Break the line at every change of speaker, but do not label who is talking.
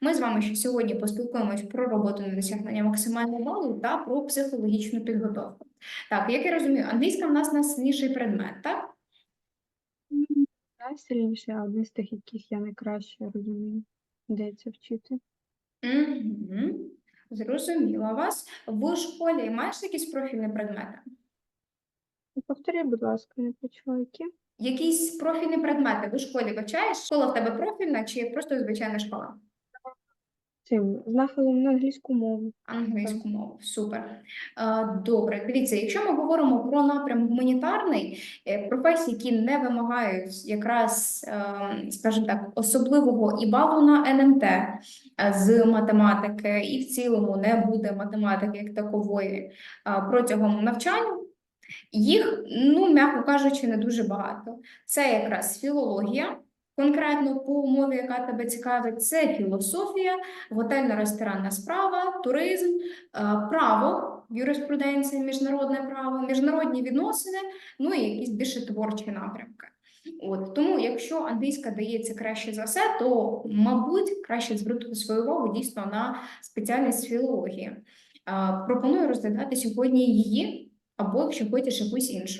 Ми з вами ще сьогодні поспілкуємось про роботу на досягнення максимального балу та про психологічну підготовку. Так, як я розумію, англійська в нас найсильніший предмет, так?
Найсильніше, а один з тих, яких я найкраще розумію, де це вчити.
Угу. Зрозуміла вас. В школі маєш якісь профільні предмети?
Ну, Повторіть, будь ласка, не почула, які.
Якісь профільні предмети в школі вивчаєш? Школа в тебе профільна чи просто звичайна школа?
Цим з нахилом на англійську мову.
Англійську мову, супер. Добре, дивіться, якщо ми говоримо про напрям гуманітарний, е, професії, які не вимагають якраз, е, скажімо так, особливого і балу на НМТ е, з математики, і в цілому не буде математики як такової протягом навчання, їх, ну, м'яко кажучи, не дуже багато. Це якраз філологія, конкретно по умові, яка тебе цікавить, це філософія, готельно-ресторанна справа, туризм, е, право, юриспруденція, міжнародне право, міжнародні відносини, ну і якісь більше творчі напрямки. От тому, якщо англійська дається краще за все, то мабуть краще звернути свою увагу дійсно на спеціальність філології. Е, Пропоную розглядати сьогодні її, або якщо хочеш якусь іншу.